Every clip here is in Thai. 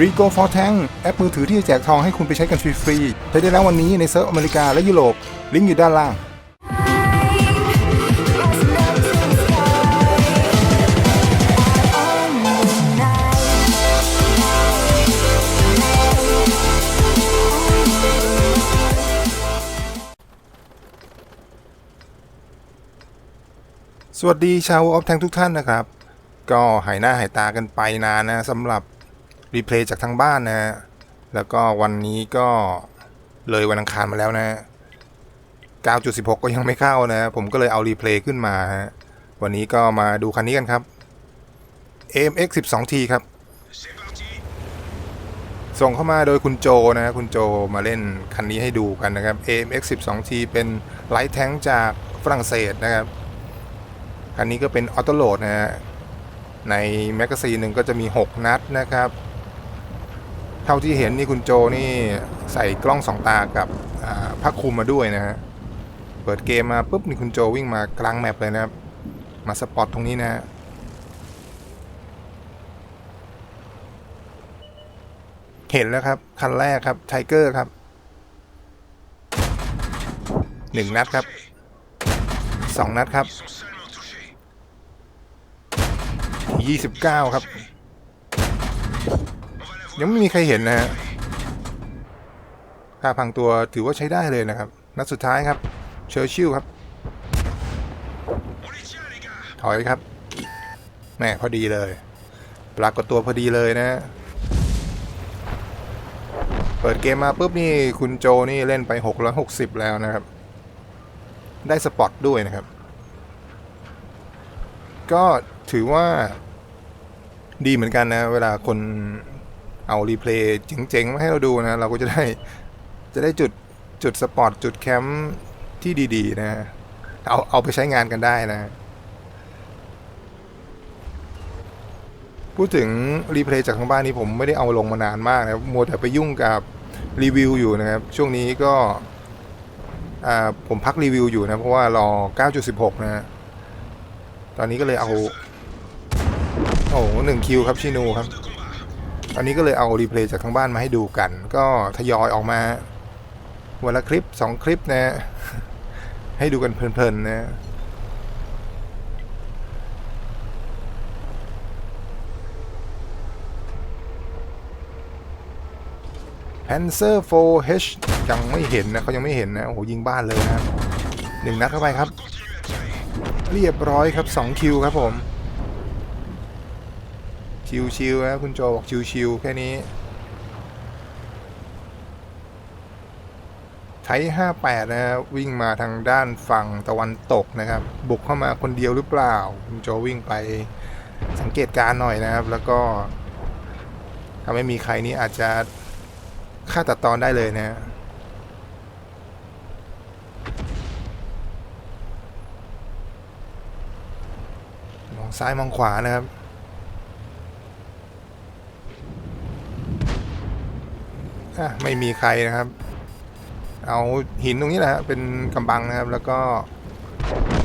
r e g o for Tank แอปมือถือที่จะแจกทองให้คุณไปใช้กันฟรีๆใช้ได้แล้ววันนี้ในเซิร์ฟอเมริกาและยุโรป ลิงก์อยู่ด้านล่างสวัสดีชาวออฟแทงทุกท่านนะครับ ก็หายหน้าหายตากันไปนานนะสำหรับ รีเพลย์จากทางบ้านนะฮะแล้วก็วันนี้ก็เลยวันอังคารมาแล้วนะ9.16 ก็ยังไม่เข้านะ ผมก็เลยเอารีเพลย์ขึ้นมาฮะวันนี้ก็มาดูคันนี้กันครับ AMX 12T ครับ ส่งเข้ามาโดยคุณโจนะคุณโจมาเล่นคันนี้ให้ดูกันนะครับ AMX 12T เป็นไลท์แทงจากฝรั่งเศสนะครับ คันนี้ก็เป็นออโต้โหลดนะฮะในแมกกาซีนหนึ่งก็จะมี 6 นัดนะครับ ท่าที่เห็นนี่คุณโจนี่ใส่กล้องสองตากับผ้าคลุมมาด้วยนะฮะ เปิดเกมมาปุ๊บนี่คุณโจวิ่งมากลางแมปเลยนะครับ มาสปอตตรงนี้นะฮะเห็นแล้วครับ คันแรกครับไทเกอร์ครับหนึ่งนัดครับสองนัดครับยี่สิบเก้าครับ ยังไม่มีใครเห็นนะฮะค่าพังตัวถือว่าใช้ได้เลยนะครับ นัดสุดท้ายครับ เชอร์ชิลครับ ถอยครับแม่พอดีเลย ปรากฏตัวพอดีเลยนะ เปิดเกมมาปุ๊บนี่คุณโจนี่เล่นไป 660 แล้วนะครับ ได้สปอตด้วยนะครับ ก็ถือว่าดีเหมือนกันนะ เวลาคน เอารีเพลย์เจ๋งๆ มาให้เราดูนะ เราก็จะได้จะได้จุดจุดสปอตจุดแคมป์ที่ดีๆ นะ เอาเอาไปใช้งานกันได้นะ พูดถึงรีเพลย์จากทางบ้านนี้ผมไม่ได้เอาลงมานานมากนะครับมัวแต่ไปยุ่งกับรีวิวอยู่นะครับ ช่วงนี้ก็อ่าผมพักรีวิวอยู่นะ เพราะว่ารอ 9.16 นะฮะตอนนี้ก็เลยเอา โอ้โหหนึ่งคิวครับชินูครับ อนนี้ก็เลยเอารีเพลย์จากทางบ้านมาให้ดูกัน ก็ทยอยออกมาวันละคลิปสองคลิปนะ ให้ดูกันเพลินๆนะ Panzer 4H ยังไม่เห็นนะเขายังไม่เห็นนะ โอ้โห ยิงบ้านเลยนะหนึ่งนัดเข้าไปครับ เรียบร้อยครับ 2 คิวครับผม ชิวๆนะคุณโจบอกชิวๆแค่นี้ไทย58นะฮะวิ่งมาทางด้านฝั่งตะวันตกนะครับ บุกเข้ามาคนเดียวหรือเปล่า คุณโจวิ่งไปสังเกตการหน่อยนะครับ แล้วก็ถ้าไม่มีใครนี้อาจจะฆ่าตัดตอนได้เลยนะฮะมองซ้ายมองขวานะครับ อะไม่มีใครนะครับ เอาหินตรงนี้แหละเป็นกำบังนะครับ แล้วก็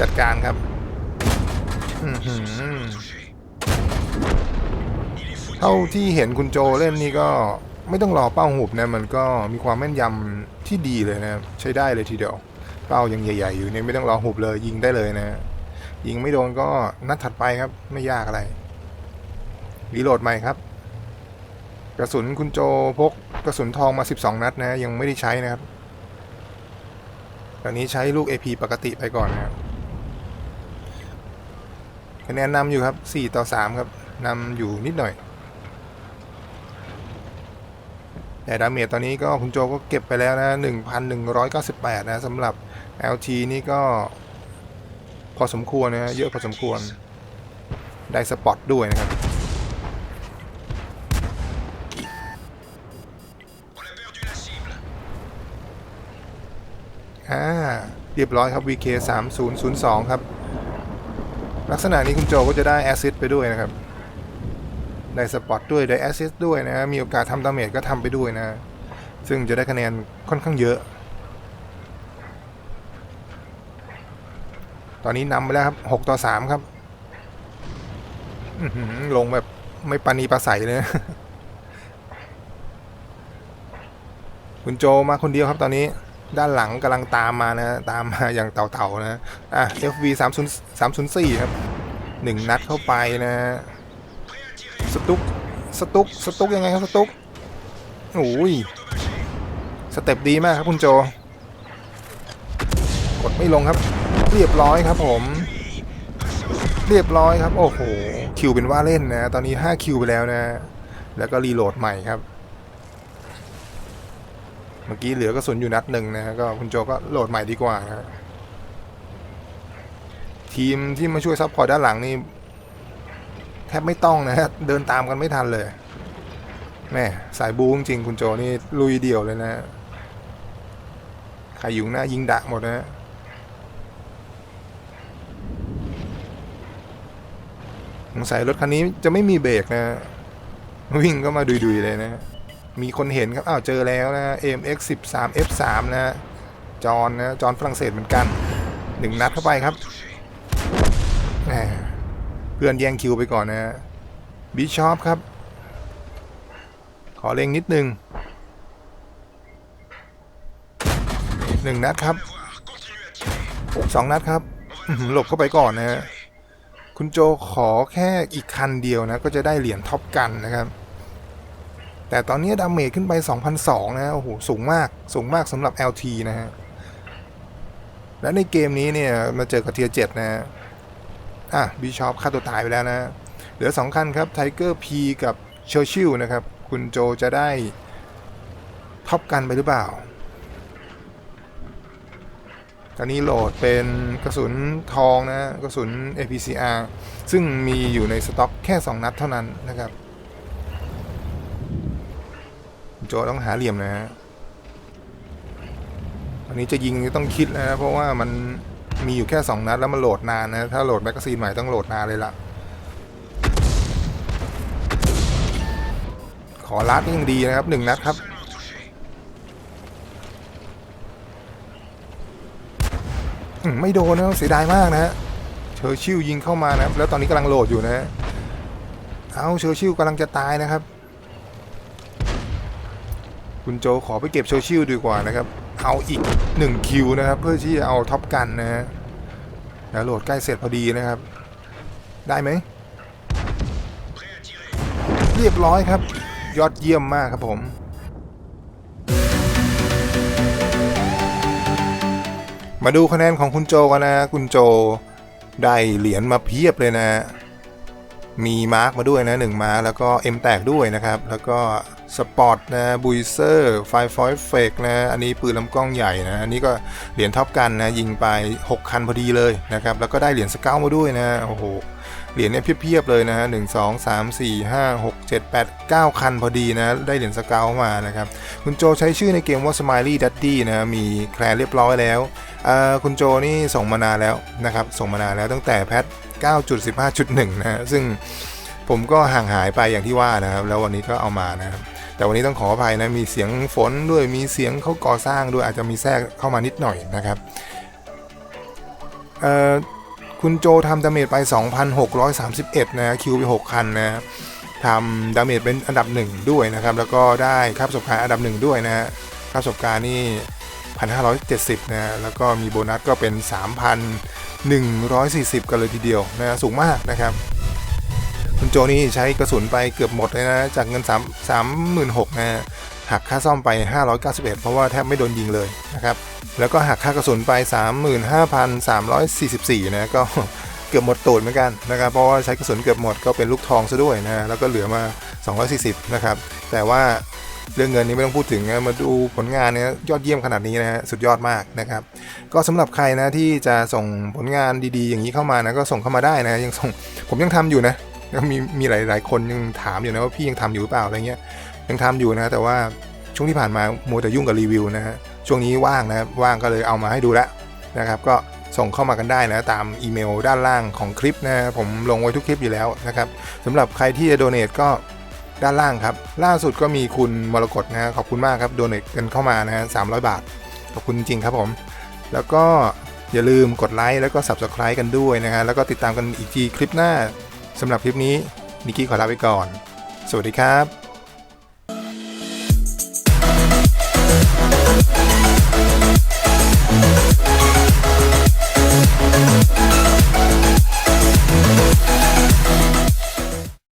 จัดการครับเท่าที่เห็นคุณโจเล่นนี่ก็ไม่ต้องรอเป้าหุบนะ มันก็มีความแม่นยำที่ดีเลยนะใช้ได้เลยทีเดียว เป้ายังใหญ่ ๆ อยู่เนี่ยไม่ต้องรอหุบเลย ยิงได้เลยนะ ยิงไม่โดนก็นัดถัดไปครับ ไม่ยากอะไรรีโหลดใหม่ครับ กระสุนคุณโจพกกระสุนทองมา 12 นัดนะยังไม่ได้ใช้นะครับ ตอนนี้ใช้ลูก AP ปกติไปก่อนนะครับคะแนนนำอยู่ครับ 4 ต่อ 3 ครับนำอยู่นิดหน่อย แต่ดาเมจตอนนี้ก็คุณโจก็เก็บไปแล้วนะ 1,198 นะสำหรับ LT นี่ก็พอสมควรนะฮะเยอะพอสมควร ได้สปอตด้วยนะครับ รียบร้อยครับ VK 3002 ครับ ลักษณะนี้คุณโจก็จะได้แอซิดไปด้วยนะครับ ได้สปอตด้วย ได้แอซิดด้วยนะ มีโอกาสทำดาเมจก็ทำไปด้วยนะ ซึ่งจะได้คะแนนค่อนข้างเยอะ ตอนนี้นำไปแล้วครับ 6 ต่อ 3 ครับลงแบบไม่ปานีปลาใสเลยนะคุณโจมาคนเดียวครับตอนนี้ ด้านหลังกำลังตามมานะ ตามมาอย่างเต่าๆนะ อะ FV 3 0 304 ครับหนึ่งนัดเข้าไปนะสตุกสตุกสตุกยังไงครับสตุกโอ้ยสเต็ปดีมากครับคุณโจ กดไม่ลงครับ เรียบร้อยครับผม เรียบร้อยครับ โอ้โห คิวเป็นว่าเล่นนะ ตอนนี้ 5 คิวไปแล้วนะ แล้วก็รีโหลดใหม่ครับ มื่อกี้เหลือกระสุนอยู่นัดหนึ่งนะฮะก็คุณโจก็โหลดใหม่ดีกว่านะทีมที่มาช่วยซัพพอร์ตด้านหลังนี่แทบไม่ต้องนะฮะเดินตามกันไม่ทันเลยแม่สายบูจริงคุณโจนี่ลุยเดี่ยวเลยนะใครอยู่หน้ายิงดะหมดนะฮะสงสัยรถคันนี้จะไม่มีเบรกนะ วิ่งก็มาดุยๆเลยนะ มีคนเห็นครับอ้าวเจอแล้วนะ AMX 13 F3 นะจอนนะจอนฝรั่งเศสเหมือนกันหนึ่งนัดเข้าไปครับเพื่อนแย่งคิวไปก่อนนะบิชอปครับ ขอเล็งนิดนึงหนึ่งนัดครับสองนัดครับอื้อหือหลบเข้าไปก่อนนะฮะคุณโจขอแค่อีกคันเดียวนะ ก็จะได้เหรียญท็อปกันนะครับ แต่ตอนนี้ดาเมจขึ้นไป 2,002นะโอ้โห สูงมาก สูงมากสำหรับ LT นะฮะ และในเกมนี้เนี่ย มาเจอกับเทียร์7นะฮะ อะบิชอปฆ่าตัวตายไปแล้วนะ เหลือ 2 คันครับไทเกอร์ P กับเชอร์ชิลนะครับ คุณโจจะได้ท็อปกันไปหรือเปล่า ตอนนี้โหลดเป็นกระสุนทองนะ กระสุน APCR ซึ่งมีอยู่ในสต็อกแค่ 2 นัดเท่านั้นนะครับ โจต้องหาเหลี่ยมนะฮะอันนี้จะยิงต้องคิดนะเพราะว่ามันมีอยู่แค่ 2 นัดแล้วมันโหลดนานนะ ถ้าโหลดแมกกาซีนใหม่ต้องโหลดนานเลยล่ะ ขอลัดยังดีนะครับ1นัดครับไม่โดนนะเสียดายมากนะฮะเชอร์ชิลยิงเข้ามานะครับ แล้วตอนนี้กำลังโหลดอยู่นะฮะเอาเชอร์ชิลกำลังจะตายนะครับ คุณโจขอไปเก็บโชชิลดีกว่านะครับ เอาอีก1คิวนะครับ เพื่อที่จะเอาท็อปกันนะฮะแล้วโหลดใกล้เสร็จพอดีนะครับ ได้ไหม เรียบร้อยครับ ยอดเยี่ยมมากครับผม มาดูคะแนนของคุณโจกันนะคุณโจได้เหรียญมาเพียบเลยนะ มีมาร์กมาด้วยนะ1มาร์กแล้วก็ M แตกด้วยนะครับ แล้วก็ สปอร์ตนะบุยเซอร์ไฟฟอยเฟกนะ อันนี้ปืนลำกล้องใหญ่นะ อันนี้ก็เหรียญท็อปกันนะ ยิงไป 6 คันพอดีเลยนะครับ แล้วก็ได้เหรียญสเกลมาด้วยนะ โอ้โห เหรียญเนี่ยเพียบๆเลยนะฮะหนึ่งสองสามสี่ห้าหกเจ็ดแปดเก้าคันพอดีนะ ได้เหรียญสเกลมานะครับ คุณโจใช้ชื่อในเกมว่า Smiley Daddy นะ มีแคลร์เรียบร้อยแล้วอ่าคุณโจนี่ส่งมานานแล้วนะครับ ส่งมานานแล้วตั้งแต่แพท9.15.1 นะฮะซึ่งผมก็ห่างหายไปอย่างที่ว่านะครับ แล้ววันนี้ก็เอามานะครับ แต่วันนี้ต้องขออภัยนะมีเสียงฝนด้วยมีเสียงเขาก่อสร้างด้วยอาจจะมีแทรกเข้ามานิดหน่อยนะครับคุณโจทำดาเมจไป 2,631 นะคิวไป 6 คันนะทำดาเมจเป็นอันดับ 1 ด้วยนะครับ แล้วก็ได้ค่าประสบการณ์อันดับ 1 ด้วยนะค่าประสบการณ์นี่ 1,570 นะ แล้วก็มีโบนัสก็เป็น 3,140 กันเลยทีเดียวนะสูงมากนะครับ โจนี่ใช้กระสุนไปเกือบหมดเลยนะ จากเงิน3 36,000นะหักค่าซ่อมไป 591 เพราะว่าแทบไม่โดนยิงเลยนะครับ แล้วก็หักค่ากระสุนไป 35,344 นะ ก็เกือบหมดตูดเหมือนกันนะครับ เพราะว่าใช้กระสุนเกือบหมดก็เป็นลูกทองซะด้วยนะ แล้วก็เหลือมา 240 นะครับ แต่ว่าเรื่องเงินนี้ไม่ต้องพูดถึงนะมาดูผลงานเนี่ยยอดเยี่ยมขนาดนี้นะฮะสุดยอดมากนะครับ ก็สำหรับใครนะที่จะส่งผลงานดีๆ อย่างนี้เข้ามานะก็ส่งเข้ามาได้นะยังส่งผมยังทำอยู่นะ ยังมีมีหลายๆคนยังถามอยู่นะว่าพี่ยังทำอยู่หรือเปล่าอะไรเงี้ยยังทำอยู่นะ แต่ว่าช่วงที่ผ่านมามัวแต่ยุ่งกับรีวิวนะฮะช่วงนี้ว่างนะว่างก็เลยเอามาให้ดูล้วนะครับ ก็ส่งเข้ามากันได้นะ ตามอีเมลด้านล่างของคลิปนะผมลงไว้ทุกคลิปอยู่แล้วนะครับสำหรับใครที่จะโดเน a ก็ด้านล่างครับ ล่าสุดก็มีคุณมรกตนะขอบคุณมากครับโดเน a กันเข้ามานะฮะ300บาท ขอบคุณจริงครับผม แล้วก็อย่าลืมกดไลค์แล้วก็ Subscribe กันด้วยนะฮะแล้วก็ติดตามกันอีกทีคลิปหน้า สำหรับคลิปนี้นิกกี้ขอลาไปก่อน สวัสดีครับ